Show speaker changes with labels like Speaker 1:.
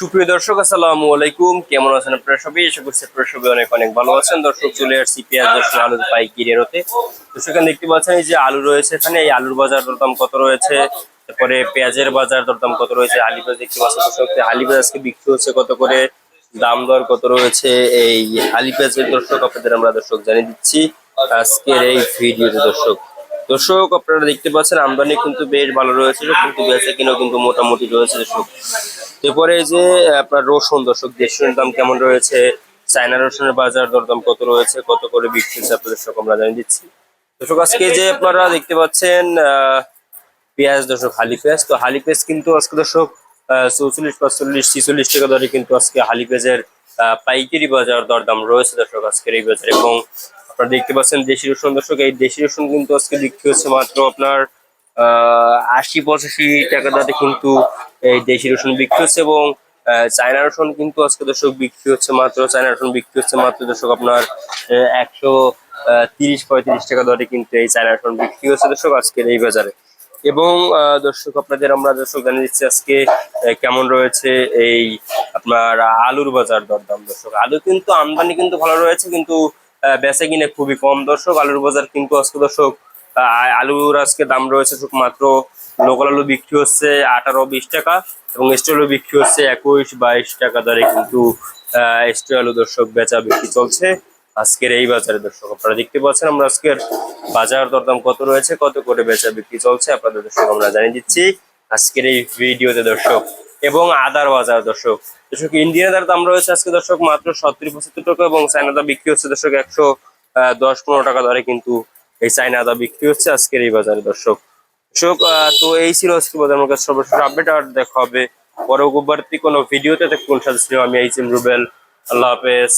Speaker 1: সুপ্রিয় দর্শক, আসসালামু আলাইকুম। কেমন আছেন আপনারা সবাই? আশা করছি আপনারা সবাই অনেক অনেক ভালো আছেন। দর্শক, চলে আসছি পেঁয়াজ দর্শক আলুর পাইকারি রেটে। তো সেখানে দেখতে পাচ্ছেন, এই যে আলু রয়েছে এখানে, এই আলুর বাজার দরদাম কত রয়েছে? তারপরে পেঁয়াজের বাজার দরদাম কত রয়েছে? আলি পেঁয়াজ দেখতে পাচ্ছেন দর্শক আলি পেঁয়াজ আজকে বিক্রি হচ্ছে কত করে? দাম দর কত রয়েছে? এই আলি পেঁয়াজের দর্শক, আপনাদের আমরা দর্শক জানিয়ে দিচ্ছি আজকের এই ভিডিওতে দর্শক। দর্শক, আপনারা দেখতে পাচ্ছেন, আমদানি কিন্তু বেশ ভালো রয়েছে, কিন্তু বেচা কিনাও কিন্তু মোটামুটি রয়েছে দর্শক। এরপরে যে আপনার রসুন, দর্শক দেশের দাম কেমন রয়েছে? চায়না রসুনের বাজার দরদাম কত রয়েছে? কত করে বিক্রি হচ্ছে? আপনাদের সব আমরা জানিয়ে দিচ্ছি। দর্শক, আজকে যে আপনারা দেখতে পাচ্ছেন পেঁয়াজ, দর্শক, হালি পেঁয়াজ, তো হালি পেঁয়াজ কিন্তু আজকে দর্শক চৌচল্লিশ, পাঁচচল্লিশ, ছিচল্লিশ টাকা দরে কিন্তু আজকে হালি পেঁয়াজের পাইকারি বাজার দরদাম রয়েছে দর্শক, আজকের এই বাজারে। এবং আপনারা দেখতে পাচ্ছেন, দেশি রসুন, দর্শক, এই দেশি রসুন কিন্তু আজকে বিক্রি হচ্ছে মাত্র আপনার আশি, পঁচাশি টাকা দরে কিন্তু এই দেশি রসুন বিক্রি হচ্ছে এবং চায়না রসুন কিন্তু আজকে দর্শক বিক্রি হচ্ছে মাত্র, চায়না রসুন বিক্রি হচ্ছে মাত্র দর্শক আপনার একশো তিরিশ, পঁয়ত্রিশ টাকা দরে কিন্তু এই চায়না রসুন বিক্রি হচ্ছে দর্শক আজকের এই বাজারে। এবং দর্শক আপনাদের আমরা দর্শক জানিয়ে দিচ্ছি আজকে কেমন রয়েছে এই আপনার আলুর বাজার দরদাম দর্শক। আলু কিন্তু আমদানি কিন্তু ভালো রয়েছে কিন্তু বেচা কিনে খুবই কম দর্শক। আলুর বাজার কিন্তু আজকে দর্শক আলুর আজকে দাম রয়েছে শুধু মাত্র লোকাল আলু বিক্রি হচ্ছে আঠারো বিশ টাকা এবং স্টোর আলু বিক্রি হচ্ছে একুশ বাইশ টাকা দরে কিন্তু স্টোর আলু দর্শক বেচা বিক্রি চলছে। আজকের এই বাজারে দর্শক আপনারা দেখতে পাচ্ছেন আমরা আজকের বাজার দরদাম কত রয়েছে, কত করে বেচা বিক্রি চলছে আপনাদের দর্শক আমরা জানিয়ে দিচ্ছি আজকের এই ভিডিওতে দর্শক এবং আদার বাজার দর্শক। দর্শক, ইন্ডিয়ান আদার দাম রয়েছে আজকে দর্শক মাত্র সত্তর পঁচাত্তর টাকা এবং আদা বিক্রি হচ্ছে দর্শক একশো দশ পনেরো টাকা দরে কিন্তু এই চায়না আদা বিক্রি হচ্ছে আজকের এই বাজারে, দর্শক। দর্শক তো এই ছিল আজকে বাজার আমার সর্বশেষ আপডেট আর দেখা হবে পরবর্তী কোনো ভিডিওতে দেখুন, সাথে ছিল আমি এইচ এম রুবেল। আল্লাহ হাফেজ।